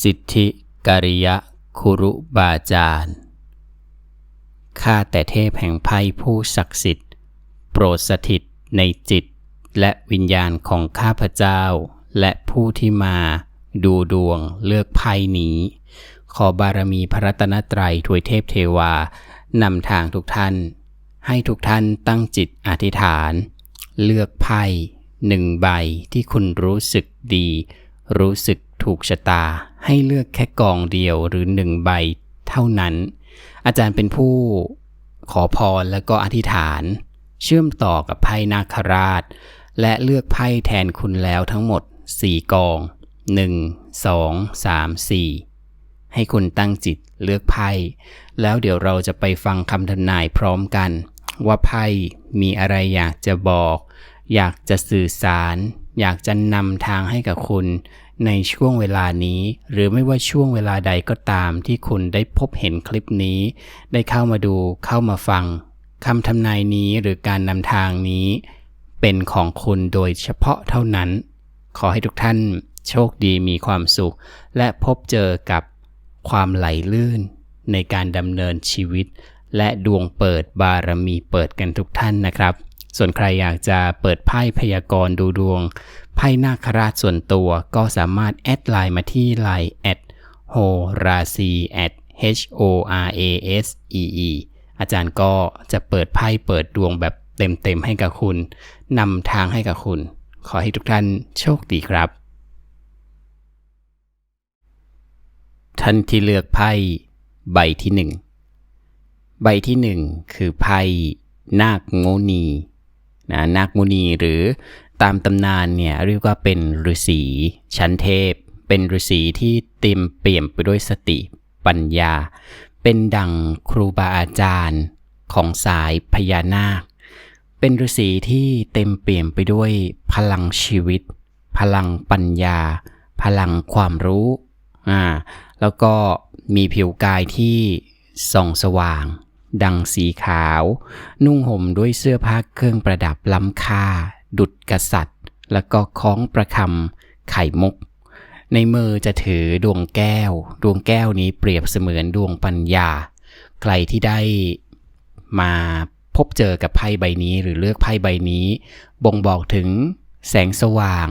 สิทธิกริยะคุรุบาจารย์ข้าแต่เทพแห่งไพ่ผู้ศักดิ์สิทธิ์ โปรดสถิตในจิต และวิญญาณของข้าพเจ้า และผู้ที่มาดูดวงเลือกไพ่นี้ ขอบารมีพระรัตนตรัยถวยเทพเทวานำทางทุกท่าน ให้ทุกท่านตั้งจิตอธิษฐาน เลือกไพ่หนึ่งใบที่คุณรู้สึกดี รู้สึกถูกชะตา ให้เลือกแค่กองเดียวหรือหนึ่งใบเท่านั้น อาจารย์เป็นผู้ขอพรและก็อธิษฐาน เชื่อมต่อกับไพ่นาคราช และเลือกไพ่แทนคุณแล้วทั้งหมด 4 กอง 1 2 3 4 ให้คุณตั้งจิตเลือกไพ่ แล้วเดี๋ยวเราจะไปฟังคำทำนายพร้อมกัน ว่าไพ่มีอะไรอยากจะบอก อยากจะสื่อสาร อยากจะนำทางให้กับคุณ ในช่วงเวลานี้ หรือไม่ว่าช่วงเวลาใดก็ตามที่คุณได้พบเห็นคลิปนี้ ได้เข้ามาดูเข้ามาฟังคำทำนายนี้หรือการนำทางนี้ เป็นของคุณโดยเฉพาะเท่านั้น ขอให้ทุกท่านโชคดีมีความสุข และพบเจอกับความไหลลื่น ในการดำเนินชีวิต และดวงเปิดบารมีเปิดกันทุกท่านนะครับ ส่วนใครอยากจะเปิดไพ่พยากรณ์ดูดวง ไพ่นาคราชส่วนตัวก็สามารถแอดไลน์มาที่ไลน์ at h o r a c at h o r a s e e อาจารย์ก็จะเปิดไพ่เปิดดวงแบบเต็มๆให้กับคุณนำทางให้กับคุณ ขอให้ทุกท่านโชคดีครับ ท่านที่เลือกไพ่ใบที่หนึ่ง ใบที่หนึ่งคือไพ่นาคโงนี นะนาคมุนีหรือตามตำนานเนี่ยเรียกว่าเป็นฤาษีชั้นเทพ เป็นฤาษีที่เต็มเปี่ยมไปด้วยสติปัญญา เป็นดังครูบาอาจารย์ของสายพญานาค เป็นฤาษีที่เต็มเปี่ยมไปด้วยพลังชีวิต พลังปัญญา พลังความรู้อ่าแล้วก็มีผิวกายที่ส่องสว่าง ดังสีขาว นุ่งห่มด้วยเสื้อผ้าเครื่องประดับล้ำค่า ดุจกษัตริย์ แล้วก็คล้องประคำไข่มุก ในมือจะถือดวงแก้ว ดวงแก้วนี้เปรียบเสมือนดวงปัญญา ใครที่ได้มาพบเจอกับไพ่ใบนี้หรือเลือกไพ่ใบนี้ บ่งบอกถึงแสงสว่าง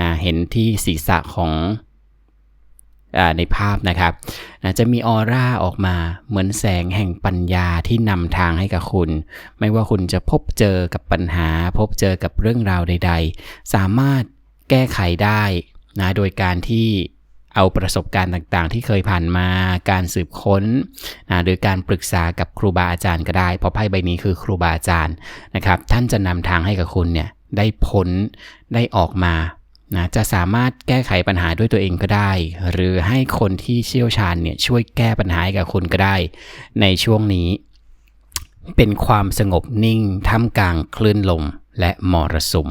นะเห็นที่ศีรษะของ ในภาพนะครับนะจะมีออร่าออกมาเหมือนแสงแห่งปัญญาที่นำทางให้กับคุณ ไม่ว่าคุณจะพบเจอกับปัญหา พบเจอกับเรื่องราวใด ๆ สามารถแก้ไขได้นะโดยการที่เอาประสบการณ์ต่างๆ ที่เคยผ่านมาการสืบค้นนะหรือการปรึกษากับครูบาอาจารย์ก็ได้ เพราะไพ่ใบนี้คือครูบาอาจารย์นะครับ ท่านจะนำทางให้กับคุณเนี่ยได้พ้นได้ออกมา นะจะสามารถแก้ไขปัญหาด้วยตัวเองก็ได้ หรือให้คนที่เชี่ยวชาญเนี่ยช่วยแก้ปัญหาให้กับคุณก็ได้ ในช่วงนี้ เป็นความสงบนิ่งท่ามกลางคลื่นลมและมรสุม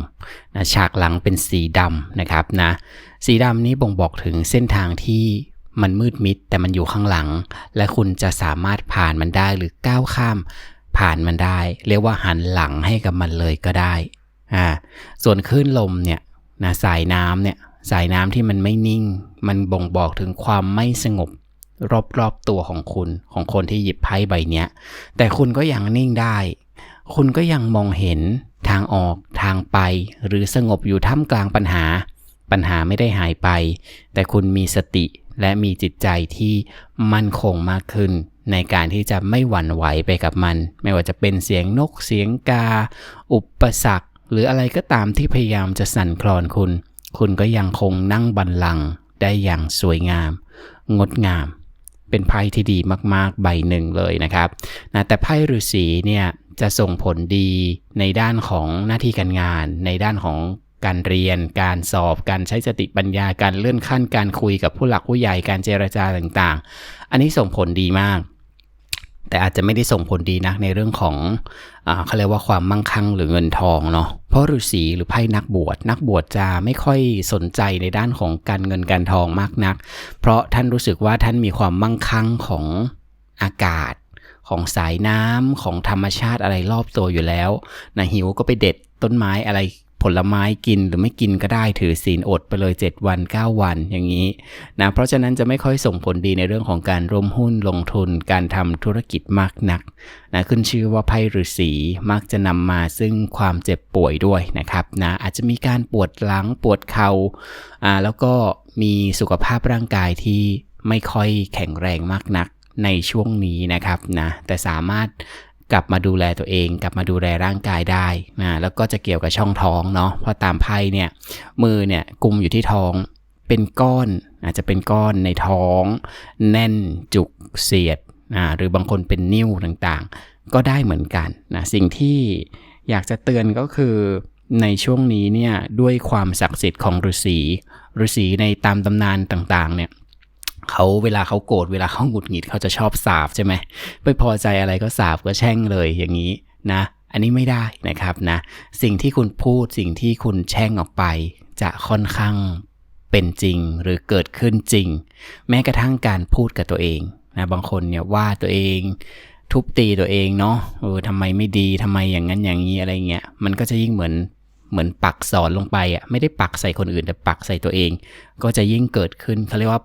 นะฉากหลังเป็นสีดำนะครับนะสีดำนี้บ่งบอกถึงเส้นทางที่มันมืดมิดแต่มันอยู่ข้างหลัง และคุณจะสามารถผ่านมันได้หรือก้าวข้ามผ่านมันได้ เรียกว่าหันหลังให้กับมันเลยก็ได้อ่าส่วนคลื่นลมเนี่ย นะสายน้ำเนี่ยสายน้ำที่มันไม่นิ่ง มันบ่งบอกถึงความไม่สงบ รอบๆตัวของคุณของคนที่หยิบไพ่ใบนี้แต่คุณก็ยังนิ่งได้ คุณก็ยังมองเห็นทางออกทางไป หรือสงบอยู่ท่ามกลางปัญหา ปัญหาไม่ได้หายไป แต่คุณมีสติและมีจิตใจที่มั่นคงมากขึ้น ในการที่จะไม่หวั่นไหวไปกับมัน ไม่ว่าจะเป็นเสียงนกเสียงกา อุปสรรค หรืออะไรก็ตามที่พยายามจะสั่นคลอนคุณ คุณก็ยังคงนั่งบันลังได้อย่างสวยงาม งดงาม เป็นไพ่ที่ดีมากๆใบหนึ่งเลยนะครับนะแต่ไพ่ฤาษีเนี่ยจะส่งผลดีในด้านของหน้าที่การงาน ในด้านของการเรียน การสอบ การใช้สติปัญญา การเลื่อนขั้น การคุยกับผู้หลักผู้ใหญ่ การเจรจาต่างๆ อันนี้ส่งผลดีมาก แต่อาจจะไม่ได้ส่งผลดีนักในเรื่องของอเขาเรียกว่าความมั่งคั่งหรือเงินทองเนาะเพราะฤาษีหรือไพ่นักบวชนักบวชจะไม่ค่อยสนใจในด้านของการเงินการทองมากนัก เพราะท่านรู้สึกว่าท่านมีความมั่งคั่งของอากาศของสายน้ำของธรรมชาติอะไรรอบตัวอยู่แล้วนะหิวก็ไปเด็ดต้นไม้อะไร ผลไม้กินหรือไม่กินก็ได้ถือศีลอดไปเลย 7 วัน 9 วันอย่างนี้นะเพราะฉะนั้นจะไม่ค่อยส่งผลดีในเรื่องของการร่วมหุ้นลงทุนการทำธุรกิจมากนักนะขึ้นชื่อว่าไพ่ฤาษีมักจะนำมาซึ่งความเจ็บป่วยด้วยนะครับนะอาจจะมีการปวดหลังปวดเขา่าอ่าแล้วก็มีสุขภาพร่างกายที่ไม่ค่อยแข็งแรงมากนักในช่วงนี้นะครับนะแต่สามารถ กลับมาดูแลตัวเอง กลับมาดูแลร่างกายได้นะแล้วก็จะเกี่ยวกับช่องท้องเนาะเพราะตามไพ่เนี่ยมือเนี่ยกุมอยู่ที่ท้องเป็นก้อนอาจจะเป็นก้อนในท้อง แน่นจุกเสียดนะหรือบางคนเป็นนิ้วต่างๆ ก็ได้เหมือนกันนะสิ่งที่อยากจะเตือนก็คือในช่วงนี้เนี่ยด้วยความศักดิ์สิทธิ์ของฤาษีฤาษีในตามตำนานต่างๆเนี่ย เขาเวลาเขาโกรธเวลาเขาหงุดหงิดเขาจะชอบสาบใช่ไหมไม่พอใจอะไรก็สาบก็แช่งเลยอย่างนี้นะ อันนี้ไม่ได้นะครับนะ สิ่งที่คุณพูดสิ่งที่คุณแช่งออกไป จะค่อนข้างเป็นจริงหรือเกิดขึ้นจริง แม้กระทั่งการพูดกับตัวเองนะบางคนเนี่ยว่าตัวเองทุบตีตัวเองเนาะเออทำไมไม่ดีทำไมอย่างนั้นอย่างนี้อะไรเงี้ยมันก็จะยิ่งเหมือนเหมือนปักสอนลงไปอะไม่ได้ปักใส่คนอื่นแต่ปักใส่ตัวเอง ก็จะยิ่งเกิดขึ้นเขาเรียกว่า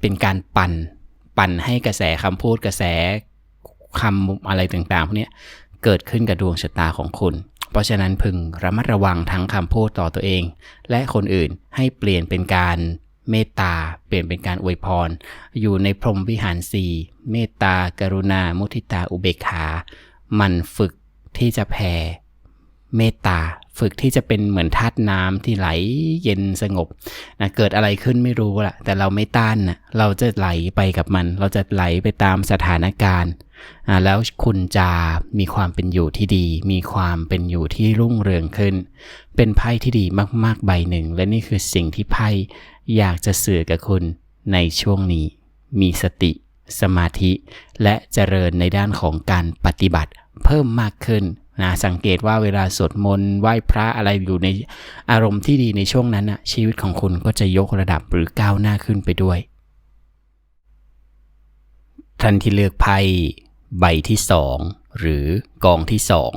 เป็นการปั่นปั่นให้กระแสคำพูดกระแสคำอะไรต่างๆพวกนี้เกิดขึ้นกับดวงชะตาของคุณ เพราะฉะนั้นพึงระมัดระวังทั้งคำพูดต่อตัวเอง และคนอื่นให้เปลี่ยนเป็นการเมตตาเปลี่ยนเป็นการอวยพร อยู่ในพรหมวิหารสี่เมตตากรุณา มุทิตาอุเบกขา มันฝึกที่จะแผ่เมตตา ฝึกที่จะเป็นเหมือนธาตุน้ำที่ไหลเย็นสงบนะเกิดอะไรขึ้นไม่รู้ละแต่เราไม่ต้านนะเราจะไหลไปกับมัน เราจะไหลไปตามสถานการณ์แล้วคุณจะมีความเป็นอยู่ที่ดี มีความเป็นอยู่ที่รุ่งเรืองขึ้น เป็นไพ่ที่ดีมาก ๆ ใบหนึ่ง และนี่คือสิ่งที่ไพ่อยากจะสื่อกับคุณในช่วงนี้ มีสติ สมาธิ และเจริญในด้านของการปฏิบัติเพิ่มมากขึ้น นะสังเกตว่าเวลาสวดมนต์ไหว้พระอะไรอยู่ในอารมณ์ที่ดีในช่วงนั้นนะชีวิตของคุณก็จะยกระดับหรือก้าวหน้าขึ้นไปด้วย ท่านที่เลือกไพ่ใบที่สองหรือกองที่สอง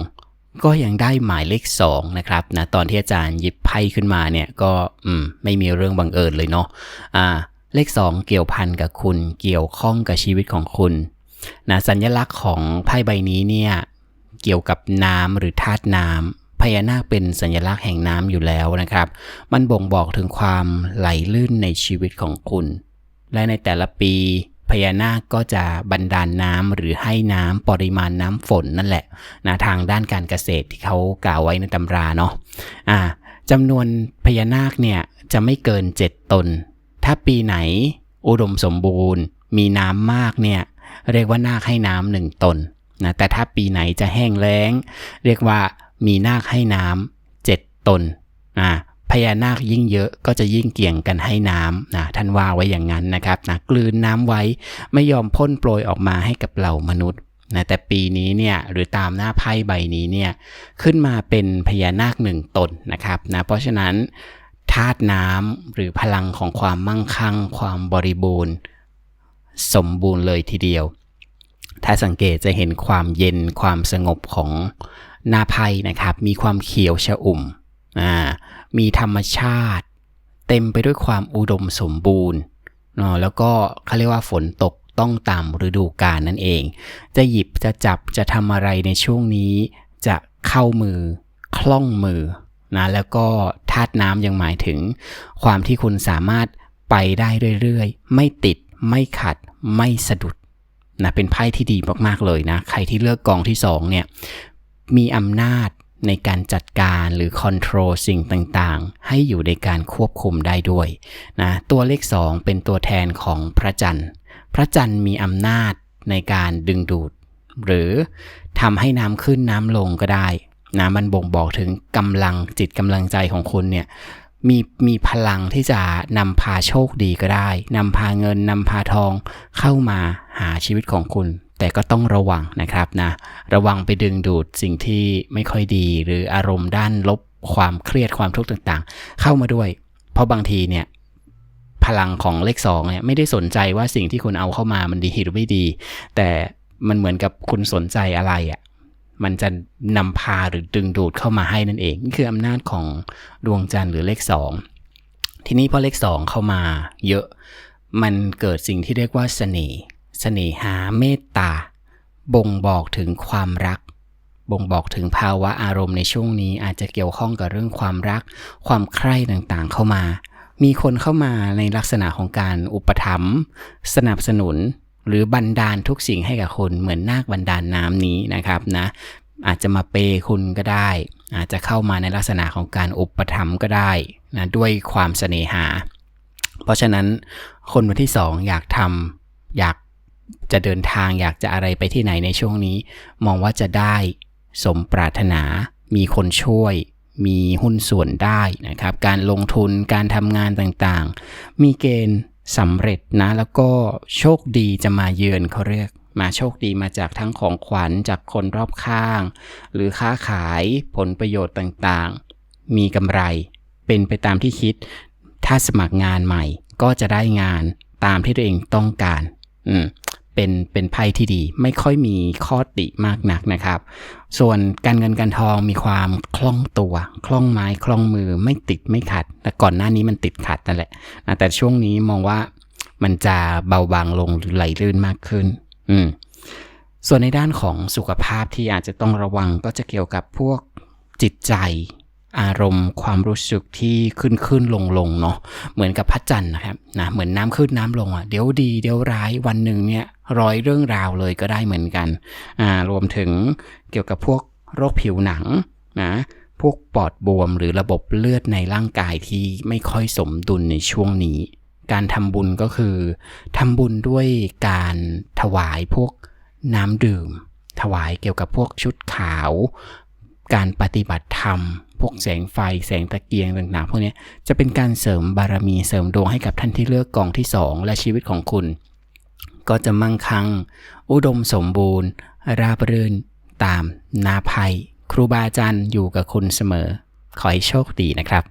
ก็ยังได้หมายเลขสองนะครับนะตอนที่อาจารย์หยิบไพ่ขึ้นมาเนี่ยก็อืมไม่มีเรื่องบังเอิญเลยเนาะอ่าเลขสองเกี่ยวพันกับคุณ เกี่ยวข้องกับชีวิตของคุณนะสัญลักษณ์ของไพ่ใบนี้เนี่ย เกี่ยวกับน้ำหรือธาตุน้ำพญานาคเป็นสัญลักษณ์แห่งน้ำอยู่แล้วนะครับ มันบ่งบอกถึงความไหลลื่นในชีวิตของคุณ และในแต่ละปีพญานาคก็จะบันดาลน้ำหรือให้น้ำปริมาณน้ำฝนนั่นแหละนะทางด้านการเกษตรที่เขากล่าวไว้ในตำราเนาะอ่าจำนวนพญานาคเนี่ยจะไม่เกิน 7 ตน ถ้าปีไหนอุดมสมบูรณ์ มีน้ำมากเนี่ยเรียกว่านาคให้น้ำหนึ่งตน นะแต่ถ้าปีไหนจะแห้งแล้ง เรียกว่ามีนาคให้น้ำเจ็ดตนอ่าพญานาคยิ่งเยอะก็จะยิ่งเกี่ยงกันให้น้ำนะท่านว่าไว้อย่างนั้นนะครับนะกลืนน้ำไว้ไม่ยอมพ่นโปรยออกมาให้กับเหล่ามนุษย์นะแต่ปีนี้เนี่ยหรือตามหน้าไพ่ใบนี้เนี่ยขึ้นมาเป็นพญานาคหนึ่งตนนะครับนะเพราะฉะนั้นธาตุน้ำหรือพลังของความมั่งคั่ง ความบริบูรณ์ สมบูรณ์เลยทีเดียว ถ้าสังเกตจะเห็นความเย็นความสงบของหน้าไพ่นะครับ มีความเขียวชอุ่ม มีธรรมชาติ เต็มไปด้วยความอุดมสมบูรณ์แล้วก็เขาเรียกว่าฝนตกต้องตามฤดูกาลนั่นเอง จะหยิบจะจับจะทำอะไรในช่วงนี้ จะเข้ามือคล่องมือนะแล้วก็ธาตุน้ำยังหมายถึง ความที่คุณสามารถไปได้เรื่อยๆ ไม่ติดไม่ขัดไม่สะดุด นะเป็นไพ่ที่ดีมากๆเลยนะ ใครที่เลือกกองที่2เนี่ยมีอำนาจในการจัดการหรือคอนโทรลสิ่งต่างๆ ให้อยู่ในการควบคุมได้ด้วยนะตัวเลข 2 เป็นตัวแทนของพระจันทร์ พระจันทร์มีอำนาจในการดึงดูด หรือทำให้น้ำขึ้นน้ำลงก็ได้นะมันบ่งบอกถึงกำลังจิตกำลังใจของคุณเนี่ย มีมีพลังที่จะนำพาโชคดีก็ได้นำพาเงินนำพาทองเข้ามาหาชีวิตของคุณ แต่ก็ต้องระวังนะครับนะ ระวังไปดึงดูดสิ่งที่ไม่ค่อยดี หรืออารมณ์ด้านลบความเครียดความทุกข์ต่างๆ เข้ามาด้วย เพราะบางทีเนี่ยพลังของเลขสองเนี่ยไม่ได้สนใจว่าสิ่งที่คุณเอาเข้ามามันดีหรือไม่ดี แต่มันเหมือนกับคุณสนใจอะไรอะ่ะ มันจะนำพาหรือดึงดูดเข้ามาให้นั่นเอง นี่คืออำนาจของดวงจันทร์หรือเลขสองทีนี้พอเลขสองเข้ามาเยอะ มันเกิดสิ่งที่เรียกว่าเสน่ห์เสน่หาเมตตา บ่งบอกถึงความรัก บ่งบอกถึงภาวะอารมณ์ในช่วงนี้อาจจะเกี่ยวข้องกับเรื่องความรัก ความใคร่ต่างๆเข้ามา มีคนเข้ามาในลักษณะของการอุปถัมภ์สนับสนุน หรือบันดาลทุกสิ่งให้กับคุณเหมือนนาคบันดาลน้ำนี้นะครับนะอาจจะมาเปคุณก็ได้ อาจจะเข้ามาในลักษณะของการอุปถัมภ์ก็ได้นะด้วยความเสน่หา เพราะฉะนั้นคนวันที่สองอยากทำอยากจะเดินทางอยากจะอะไรไปที่ไหนในช่วงนี้ มองว่าจะได้สมปรารถนา มีคนช่วย มีหุ้นส่วนได้นะครับ การลงทุนการทำงานต่างๆ มีเกณฑ์ สำเร็จนะ แล้วก็โชคดีจะมาเยือนเขาเรียก มาโชคดีมาจากทั้งของขวัญจากคนรอบข้าง หรือค้าขายผลประโยชน์ต่างๆ มีกำไร เป็นไปตามที่คิด ถ้าสมัครงานใหม่ก็จะได้งานตามที่ตัวเองต้องการ อืม เป็นเป็นไพ่ที่ดี ไม่ค่อยมีข้อติมากนักนะครับ ส่วนการเงินการทองมีความคล่องตัวคล่องไม้คล่องมือไม่ติดไม่ขัดแต่ก่อนหน้านี้มันติดขัดนั่นแหละแต่ช่วงนี้มองว่ามันจะเบาบางลงหรือไหลลื่นมากขึ้น อืมส่วนในด้านของสุขภาพที่อาจจะต้องระวังก็จะเกี่ยวกับพวกจิตใจ อารมณ์ความรู้สึกที่ขึ้นขึ้นลงลงเนาะเหมือนกับพระจันทร์นะครับนะเหมือนน้ำขึ้นน้ำลงอะเดี๋ยวดีเดี๋ยวร้ายวันหนึ่งเนี่ยร้อยเรื่องราวเลยก็ได้เหมือนกันอ่ารวมถึงเกี่ยวกับพวกโรคผิวหนังนะพวกปอดบวมหรือระบบเลือดในร่างกายที่ไม่ค่อยสมดุลในช่วงนี้ การทำบุญก็คือทำบุญด้วยการถวายพวกน้ำดื่ม ถวายเกี่ยวกับพวกชุดขาว การปฏิบัติธรรม พวกแสงไฟแสงตะเกียงต่างๆ พวกนี้จะเป็นการเสริมบารมีเสริมดวงให้กับท่านที่เลือกกองที่ 2 และชีวิตของคุณ ก็จะมั่งคั่งอุดมสมบูรณ์ ราบรื่น ตาม นาภัย ครูบาอาจารย์อยู่กับคุณเสมอ ขอให้โชคดีนะครับ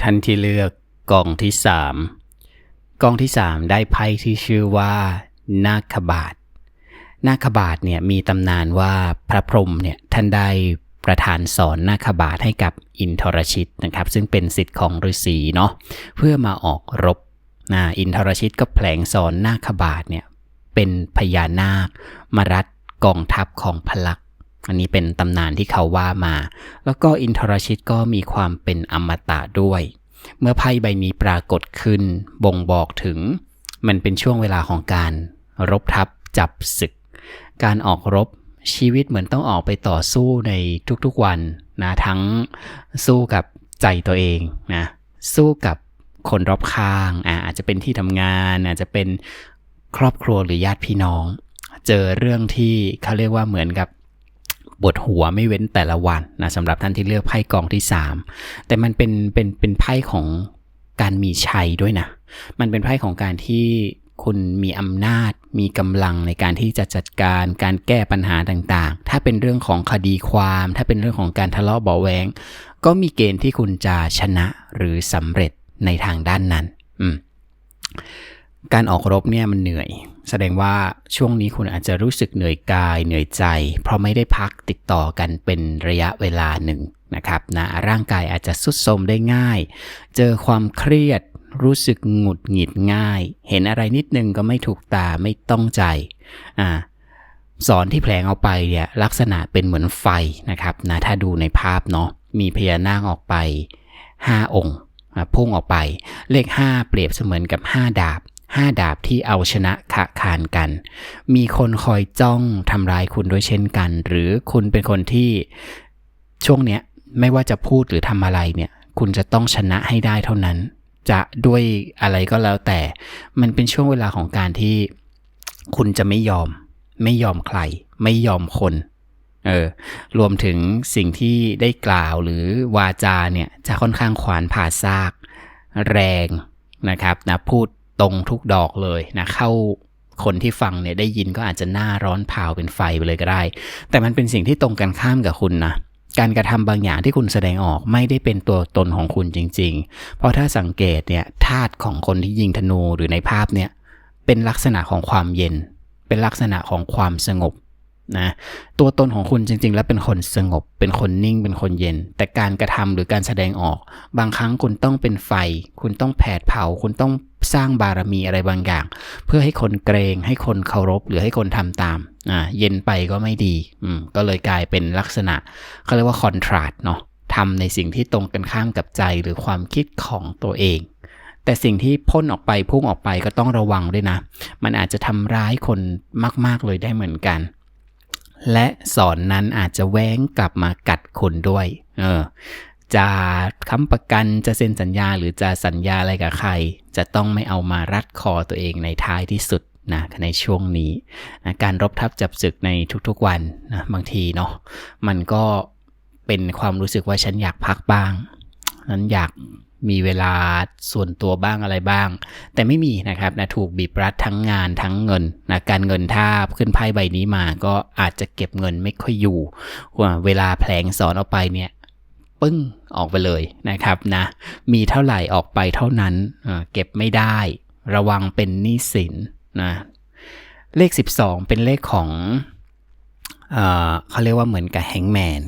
ท่านที่เลือกกองที่ 3 กองที่ 3 ได้ไพ่ที่ชื่อว่า นาคบาทนาคบาทเนี่ยมีตำนานว่าพระพรหมเนี่ยท่านได้ ประธานสอนนาคบาทให้กับอินทรชิตนะครับ ซึ่งเป็นสิทธิ์ของฤาษีเนาะเพื่อมาออกรบนะอินทรชิตก็แผลงสอนนาคบาทเนี่ยเป็นพญานาคมารัดกองทัพของพลักอันนี้เป็นตำนานที่เขาว่ามา แล้วก็อินทรชิตก็มีความเป็นอมตะด้วย เมื่อไพ่ใบนี้ปรากฏขึ้น บ่งบอกถึง มันเป็นช่วงเวลาของการรบทัพจับศึก การออกรบ ชีวิตเหมือนต้องออกไปต่อสู้ในทุกๆวันนะทั้งสู้กับใจตัวเองนะสู้กับคนรอบข้างอ่าอาจจะเป็นที่ทำงานอาจจะเป็นครอบครัวหรือญาติพี่น้อง เจอเรื่องที่เขาเรียกว่าเหมือนกับปวดหัวไม่เว้นแต่ละวันนะสำหรับท่านที่เลือกไพ่กองที่ 3 แต่มันเป็นเป็นเป็นไพ่ของการมีชัยด้วยนะ มันเป็นไพ่ของการที่คุณมีอำนาจ มีกำลังในการที่จะจัดการการแก้ปัญหาต่างๆ ถ้าเป็นเรื่องของคดีความ ถ้าเป็นเรื่องของการทะเลาะเบาแวงก็มีเกณฑ์ที่คุณจะชนะหรือสำเร็จในทางด้านนั้น การออกรบเนี่ยมันเหนื่อย แสดงว่าช่วงนี้คุณอาจจะรู้สึกเหนื่อยกายเหนื่อยใจ เพราะไม่ได้พักติดต่อกันเป็นระยะเวลาหนึ่งนะครับนะร่างกายอาจจะสุดโทมได้ง่าย เจอความเครียด รู้สึกหงุดหงิดง่าย เห็นอะไรนิดนึงก็ไม่ถูกตาไม่ต้องใจอ่าสอนที่แผลงเอาไปเนี่ยลักษณะเป็นเหมือนไฟนะครับนะถ้าดูในภาพเนาะมีพญานาคออกไป 5 องค์พุ่งออกไป เลข 5 เปรียบเสมือนกับ 5 ดาบ 5 ดาบที่เอาชนะขะคานกัน มีคนคอยจ้องทำร้ายคุณด้วยเช่นกัน หรือคุณเป็นคนที่ช่วงเนี้ยไม่ว่าจะพูดหรือทำอะไรเนี่ย คุณจะต้องชนะให้ได้เท่านั้น จะด้วยอะไรก็แล้วแต่ มันเป็นช่วงเวลาของการที่คุณจะไม่ยอม ไม่ยอมใคร ไม่ยอมคน เออ รวมถึงสิ่งที่ได้กล่าวหรือวาจาเนี่ยจะค่อนข้างขวานผ่าซาก แรงนะครับนะพูดตรงทุกดอกเลยนะเข้าคนที่ฟังเนี่ยได้ยินก็อาจจะหน้าร้อนเผาเป็นไฟไปเลยก็ได้ แต่มันเป็นสิ่งที่ตรงกันข้ามกับคุณนะ การกระทำบางอย่างที่คุณแสดงออกไม่ได้เป็นตัวตนของคุณจริง ๆ เพราะถ้าสังเกตเนี่ยธาตุของคนที่ยิงธนูหรือในภาพเนี่ยเป็นลักษณะของความเย็น เป็นลักษณะของความสงบ นะตัวตนของคุณจริง ๆ แล้วเป็นคนสงบ เป็นคนนิ่ง เป็นคนเย็น แต่การกระทำหรือการแสดงออก บางครั้งคุณต้องเป็นไฟ คุณต้องแผดเผา คุณต้องสร้างบารมีอะไรบางอย่าง เพื่อให้คนเกรงให้คนเคารพ หรือให้คนทำตามอ่าเย็นไปก็ไม่ดีอืมก็เลยกลายเป็นลักษณะเขาเรียกว่าคอนทราสเนาะทำในสิ่งที่ตรงกันข้ามกับใจหรือความคิดของตัวเองแต่สิ่งที่พ่นออกไปพุ่งออกไปก็ต้องระวังด้วยนะ มันอาจจะทำร้ายคนมาก ๆ เลยได้เหมือนกัน และสอนนั้นอาจจะแว้งกลับมากัดคนด้วย เออ จะค้ำประกันจะเซ็นสัญญาหรือจะสัญญาอะไรกับใคร จะต้องไม่เอามารัดคอตัวเองในท้ายที่สุดนะในช่วงนี้นะการรบทับจับศึกในทุกๆวันนะบางทีเนาะมันก็เป็นความรู้สึกว่าฉันอยากพักบ้าง นั้นอยาก มีเวลาส่วนตัวบ้างอะไรบ้าง แต่ไม่มีนะครับนะถูกบีบรัดทั้งงานทั้งเงินนะการเงินถ้าขึ้นไพ่ใบนี้มาก็อาจจะเก็บเงินไม่ค่อยอยู่เวลาแผลงสอนออกไปเนี่ยปึ้งออกไปเลยนะครับนะมีเท่าไหร่ออกไปเท่านั้นเก็บไม่ได้ ระวังเป็นหนี้สินนะเลข 12 เป็นเลขของเอเขาเรียกว่าเหมือนกับแฮงแมน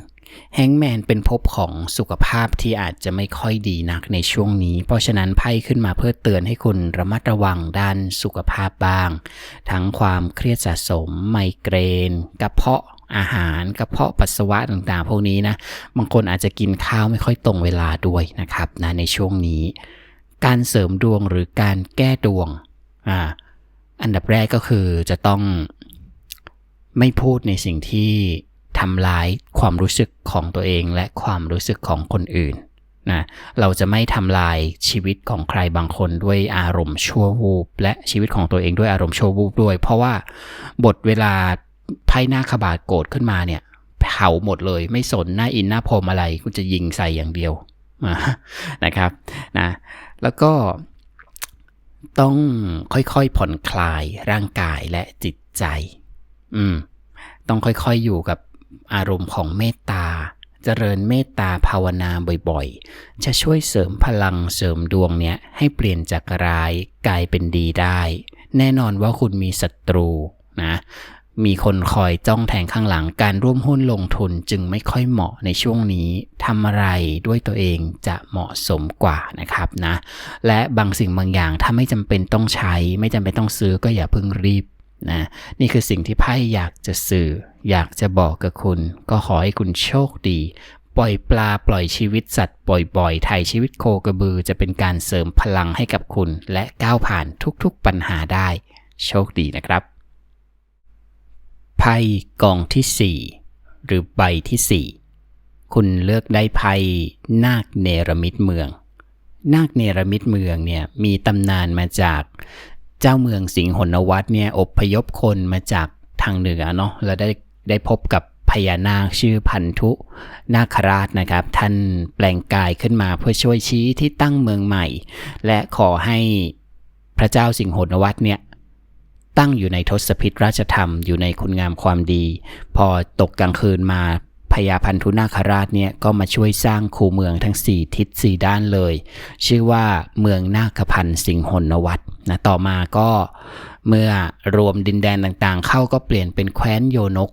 แฮงแมนเป็นภพของสุขภาพที่อาจจะไม่ค่อยดีนักในช่วงนี้ เพราะฉะนั้นไพ่ขึ้นมาเพื่อเตือนให้คุณระมัดระวังด้านสุขภาพบ้าง ทั้งความเครียดสะสม ไมเกรน กระเพาะอาหารกระเพาะปัสสาวะต่างๆ พวกนี้นะ บางคนอาจจะกินข้าวไม่ค่อยตรงเวลาด้วยนะครับนะในช่วงนี้ การเสริมดวงหรือการแก้ดวงอ่าอันดับแรกก็คือจะต้องไม่พูดในสิ่งที่ ทำลายความรู้สึกของตัวเองและความรู้สึกของคนอื่นนะเราจะไม่ทำลายชีวิตของใครบางคนด้วยอารมณ์ชั่ววูบและชีวิตของตัวเองด้วยอารมณ์ชั่ววูบด้วย เพราะว่าบทเวลาไพ่หน้าขบาดโกรธขึ้นมาเนี่ยเผาหมดเลยไม่สนหน้าอินหน้าพรมอะไรคุณจะยิงใส่อย่างเดียวนะครับนะแล้วก็ต้องค่อยๆผ่อนคลายร่างกายและจิตใจ อืม ต้องค่อยๆอยู่กับ อารมณ์ของเมตตา เจริญเมตตาภาวนาบ่อยๆ จะช่วยเสริมพลังเสริมดวงเนี้ยให้เปลี่ยนจากร้ายกลายเป็นดีได้ แน่นอนว่าคุณมีศัตรูนะมีคนคอยจ้องแทงข้างหลังการร่วมหุ้นลงทุนจึงไม่ค่อยเหมาะในช่วงนี้ทำอะไรด้วยตัวเองจะเหมาะสมกว่านะครับนะ และบางสิ่งบางอย่างถ้าไม่จำเป็นต้องใช้ ไม่จำเป็นต้องซื้อก็อย่าเพิ่งรีบ นะนี่คือสิ่งที่ไพ่อยากจะสื่อ อยากจะบอกกับคุณ ก็ขอให้คุณโชคดี ปล่อยปลาปล่อยชีวิตสัตว์บ่อยไถ่ชีวิตโคกระบือจะเป็นการเสริมพลังให้กับคุณ และก้าวผ่านทุกๆปัญหาได้ โชคดีนะครับไพ่กองที่ 4 หรือใบที่ 4 คุณเลือกได้ไพ่นาคเนรมิตเมือง นาคเนรมิตเมืองเนี่ยมีตำนานมาจาก เจ้าเมืองสิงห์หนวัตเนี่ยอบพยพคนมาจากทางเหนือเนาะแล้วได้ได้พบกับพญานาคชื่อพันธุนาคราชนะครับ ท่านแปลงกายขึ้นมาเพื่อช่วยชี้ที่ตั้งเมืองใหม่ และขอให้พระเจ้าสิงห์หนวัตเนี่ยตั้งอยู่ในทศพิธราชธรรมอยู่ในคุณงามความดี พอตกกลางคืนมา พญาพันธุนาคราชเนี่ยก็มาช่วยสร้างคูเมืองทั้ง 4 ทิศ 4 ด้านเลย ชื่อว่าเมืองนาคพันธ์สิงหนวัตนะต่อมาก็เมื่อรวมดินแดนต่างๆ เข้าก็เปลี่ยนเป็นแคว้นโยนก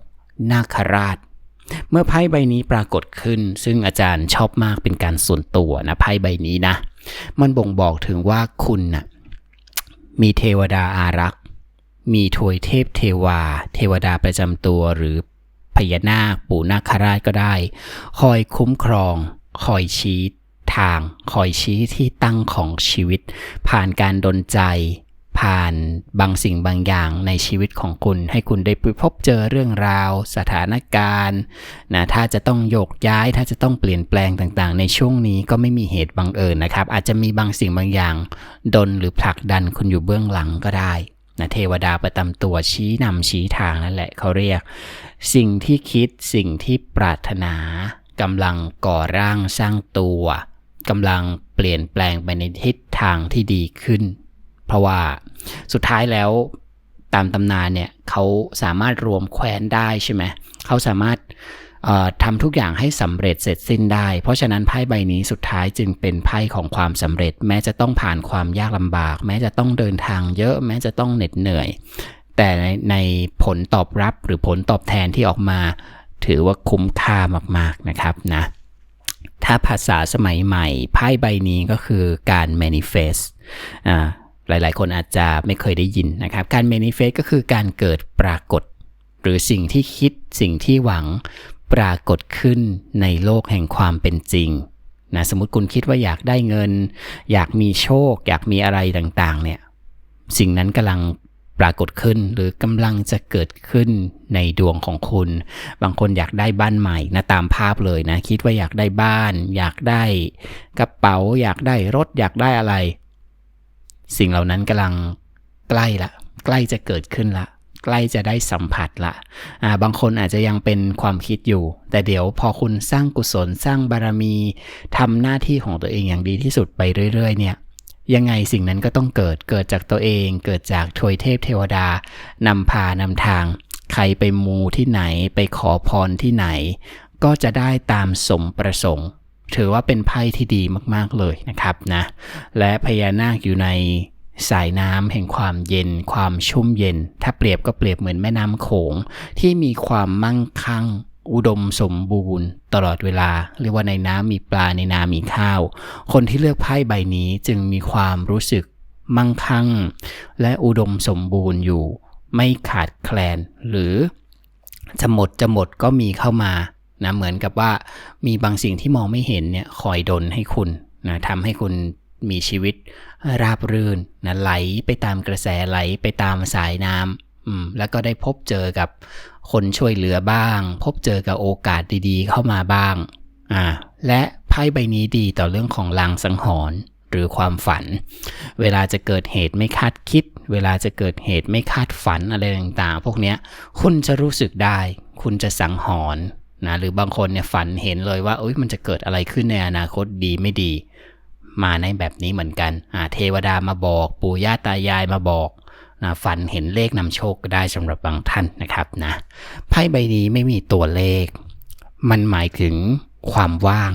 นาคราช เมื่อไพ่ใบนี้ปรากฏขึ้น ซึ่งอาจารย์ชอบมากเป็นการส่วนตัวนะไพ่ใบนี้นะ มันบ่งบอกถึงว่าคุณนะ่ะมีเทวดาอารักษ์มีถวยเทพเทวา เทวดาประจำตัวหรือ พญานาคปู่นาคราชก็ได้ คอยคุ้มครอง คอยชี้ทาง คอยชี้ที่ตั้งของชีวิต ผ่านการดนใจ ผ่านบางสิ่งบางอย่างในชีวิตของคุณ ให้คุณได้พบเจอเรื่องราว สถานการณ์นะถ้าจะต้องโยกย้าย ถ้าจะต้องเปลี่ยนแปลงต่างๆ ในช่วงนี้ก็ไม่มีเหตุบังเอิญนะครับ อาจจะมีบางสิ่งบางอย่าง ดนหรือผลักดันคุณอยู่เบื้องหลังก็ได้ นะเทวดาประจำตัวชี้นำชี้ทางนั่นแหละเขาเรียก สิ่งที่คิดสิ่งที่ปรารถนากำลังก่อร่างสร้างตัวกำลังเปลี่ยนแปลงไปในทิศทางที่ดีขึ้น เพราะว่าสุดท้ายแล้วตามตำนานเนี่ยเขาสามารถรวมแคว้นได้ใช่ไหมเขาสามารถ ทำทุกอย่างให้สำเร็จเสร็จสิ้นได้ เพราะฉะนั้นไพ่ใบนี้สุดท้ายจึงเป็นไพ่ของความสำเร็จ แม้จะต้องผ่านความยากลำบาก แม้จะต้องเดินทางเยอะ แม้จะต้องเหน็ดเหนื่อย แต่ในในผลตอบรับหรือผลตอบแทนที่ออกมา ถือว่าคุ้มค่ามากๆนะครับนะ ถ้าภาษาสมัยใหม่ไพ่ใบนี้ก็คือการ manifest อ่าหลาย ๆ คนอาจจะไม่เคยได้ยินนะครับ การ manifest ก็คือการเกิดปรากฏ หรือสิ่งที่คิดสิ่งที่หวัง ปรากฏขึ้นในโลกแห่งความเป็นจริงนะสมมติคุณคิดว่าอยากได้เงิน อยากมีโชค อยากมีอะไรต่างๆ เนี่ย สิ่งนั้นกำลังปรากฏขึ้นหรือกำลังจะเกิดขึ้นในดวงของคุณ บางคนอยากได้บ้านใหม่นะตามภาพเลยนะ คิดว่าอยากได้บ้าน อยากได้กระเป๋า อยากได้รถ อยากได้อะไร สิ่งเหล่านั้นกำลังใกล้ละ ใกล้จะเกิดขึ้นละ ใกล้จะได้สัมผัสละอ่าบางคนอาจจะยังเป็นความคิดอยู่ แต่เดี๋ยวพอคุณสร้างกุศลสร้างบารมีทำหน้าที่ของตัวเองอย่างดีที่สุดไปเรื่อยๆเนี่ยยังไงสิ่งนั้นก็ต้องเกิดเกิดจากตัวเอง เกิดจากทวยเทพเทวดานำพานำทาง ใครไปมูที่ไหนไปขอพรที่ไหน ก็จะได้ตามสมประสงค์ ถือว่าเป็นไพ่ที่ดีมากๆเลยนะครับนะ และพญานาคอยู่ใน สายน้ำแห่งความเย็น ความชุ่มเย็น ถ้าเปรียบก็เปรียบเหมือนแม่น้ำโขง ที่มีความมั่งคั่ง อุดมสมบูรณ์ ตลอดเวลา เรียกว่าในน้ำมีปลาในนามีข้าว คนที่เลือกไพ่ใบนี้จึงมีความรู้สึกมั่งคั่ง และอุดมสมบูรณ์อยู่ ไม่ขาดแคลน หรือจะหมดจะหมดก็มีเข้ามานะเหมือนกับว่ามีบางสิ่งที่มองไม่เห็นเนี่ยคอยดลให้คุณนะทำให้คุณ มีชีวิตราบรื่นนะไหลไปตามกระแสไหลไปตามสายน้ำอืมแล้วก็ได้พบเจอกับคนช่วยเหลือบ้าง พบเจอกับโอกาสดีๆ เข้ามาบ้างอ่าและไพ่ใบนี้ดีต่อเรื่องของลางสังหรณ์หรือความฝัน เวลาจะเกิดเหตุไม่คาดคิด เวลาจะเกิดเหตุไม่คาดฝันอะไรต่างๆ พวกนี้คุณจะรู้สึกได้ คุณจะสังหรณ์นะหรือบางคนเนี่ยฝันเห็นเลยว่าเอ้ยมันจะเกิดอะไรขึ้นในอนาคตดีไม่ดี มาในแบบนี้เหมือนกันอ่าเทวดามาบอก ปู่ย่าตายายมาบอกนะฝันเห็นเลขนำโชคก็ได้สำหรับบางท่านนะครับนะไพ่ใบนี้ไม่มีตัวเลข มันหมายถึงความว่าง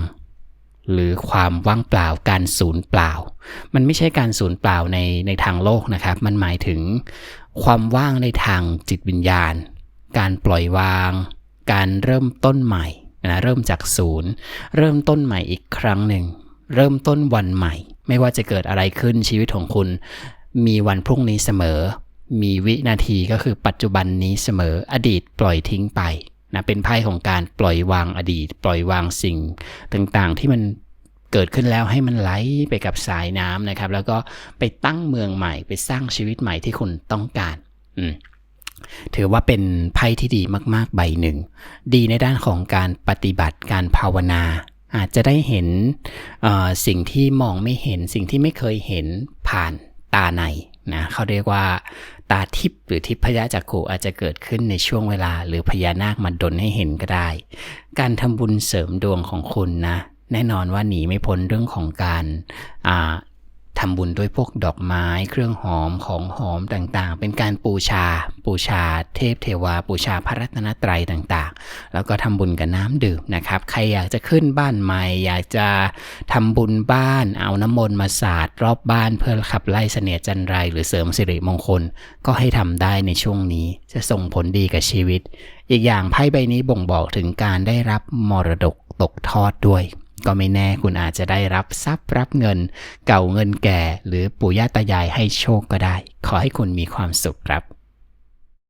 หรือความว่างเปล่าการสูญเปล่า มันไม่ใช่การสูญเปล่าในในทางโลกนะครับ มันหมายถึงความว่างในทางจิตวิญญาณ การปล่อยวาง การเริ่มต้นใหม่นะเริ่มจากศูนย์ เริ่มต้นใหม่อีกครั้งหนึ่ง เริ่มต้นวันใหม่ ไม่ว่าจะเกิดอะไรขึ้นชีวิตของคุณ มีวันพรุ่งนี้เสมอ มีวินาทีก็คือปัจจุบันนี้เสมอ อดีตปล่อยทิ้งไปนะเป็นไพ่ของการปล่อยวางอดีต ปล่อยวางสิ่งต่างๆ ที่มันเกิดขึ้นแล้วให้มันไหลไปกับสายน้ำนะครับ แล้วก็ไปตั้งเมืองใหม่ ไปสร้างชีวิตใหม่ที่คุณต้องการถือว่าเป็นไพ่ที่ดีมาก ๆ ใบหนึ่ง ดีในด้านของการปฏิบัติการภาวนา อาจจะได้เห็นสิ่งที่มองไม่เห็น สิ่งที่ไม่เคยเห็นผ่านตาในนะเขาเรียกว่าตาทิพย์หรือทิพยจักขุอาจจะเกิดขึ้นในช่วงเวลา หรือพญานาคมาดลให้เห็นก็ได้ การทำบุญเสริมดวงของคุณนะแน่นอนว่าหนีไม่พ้นเรื่องของการ ทำบุญด้วยพวกดอกไม้ เครื่องหอมของหอมต่างๆ เป็นการปูชา ปูชา เทพเทวา ปูชาพระรัตนตรัยต่างๆ แล้วก็ทำบุญกับน้ำดื่มนะครับ ใครอยากจะขึ้นบ้านใหม่ อยากจะทำบุญบ้าน เอาน้ำมนต์มาสาดรอบบ้านเพื่อขับไล่เสนียจันไรหรือเสริมสิริมงคล ก็ให้ทำได้ในช่วงนี้ จะส่งผลดีกับชีวิต อีกอย่างไพ่ใบนี้บ่งบอกถึงการได้รับมรดกตกทอดด้วย ก็ไม่แน่คุณอาจจะได้รับทรัพย์รับเงิน เก่าเงินแก่ หรือปู่ย่าตายายให้โชคก็ได้ ขอให้คุณมีความสุขครับ